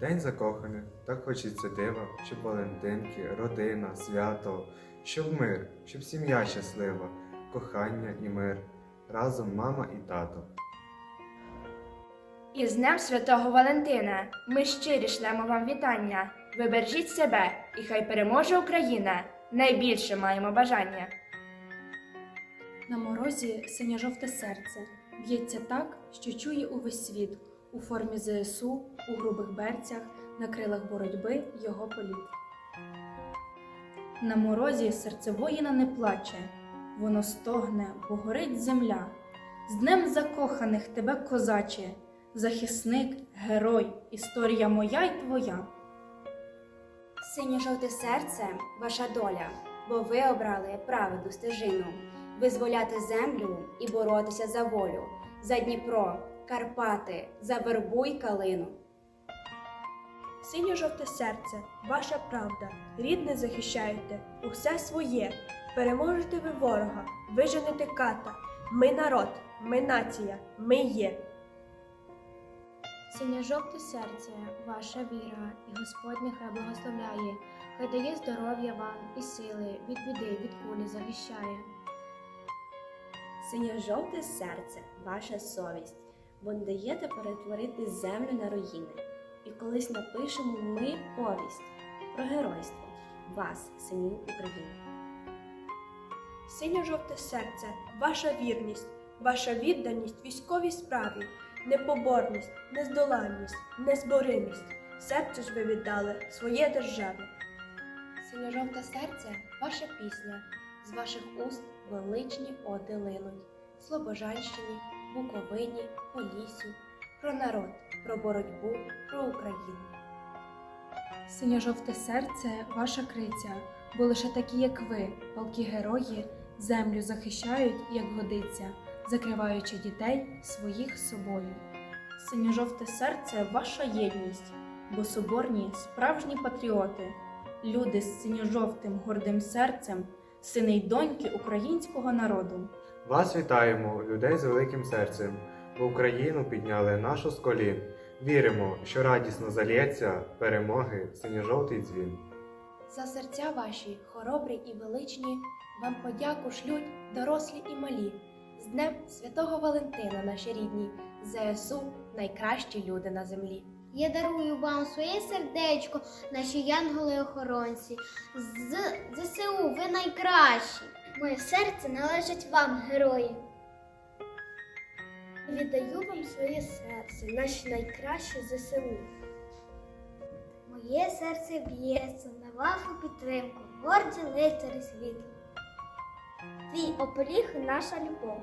День закоханих, так хочеться дива, щоб Валентинки, родина, свято, щоб мир, щоб сім'я щаслива, кохання і мир, разом мама і тато. Із Днем Святого Валентина ми щирі шлемо вам вітання. Ви бережіть себе, і хай переможе Україна. Найбільше маємо бажання. На морозі синьо-жовте серце б'ється так, що чує увесь світ у формі ЗСУ, у грубих берцях, на крилах боротьби його політ. На морозі серце воїна не плаче, воно стогне, бо горить земля. З днем закоханих тебе, козаче, захисник, герой, історія моя й твоя. Синьо-жовте серце ваша доля, бо ви обрали праведну стежину, визволяти землю і боротися за волю, за Дніпро, Карпати, за вербу й калину. Синьо-жовте серце, ваша правда, рідне захищаєте, усе своє. Переможете ви ворога, виженете ката. Ми народ, ми нація, ми є. Синьо-жовте серце, ваша віра, і Господь нехай благословляє, хай дає здоров'я вам і сили, від біди, від кулі захищає. Синьо-жовте серце, ваша совість, бо не даєте перетворити землю на руїни. І колись напишемо ми повість про геройство вас, синів України. Синьо-жовте серце, ваша вірність, ваша відданість військовій справі, непоборність, нездоланність, незборимість. Серце ж ви віддали своє державі. Синьо-жовте серце ваша пісня, з ваших уст величні оди линуть, Слобожанщині, Буковині, Поліссю, про народ, про боротьбу, про Україну. Синьо-жовте серце ваша криця, бо лише такі, як ви, палкі герої, землю захищають, як годиться, закриваючи дітей своїх собою. Синьо-жовте серце ваша єдність, бо соборні справжні патріоти, люди з синьо-жовтим гордим серцем, сини й доньки українського народу. Вас вітаємо, людей з великим серцем, бо Україну підняли нашу з колін. Віримо, що радісно зальється перемоги синьо-жовтий дзвін. За серця ваші, хоробрі і величні, вам подяку шлють дорослі і малі. З Днем Святого Валентина, наші рідні, ЗСУ найкращі люди на землі. Я дарую вам своє сердечко, наші янголи-охоронці. З ЗСУ ви найкращі. Моє серце належить вам, герої. Віддаю вам своє серце, наші найкращі ЗСУ. Моє серце б'ється на вашу підтримку, горді лицарі світу. Твій ополіг наша любов.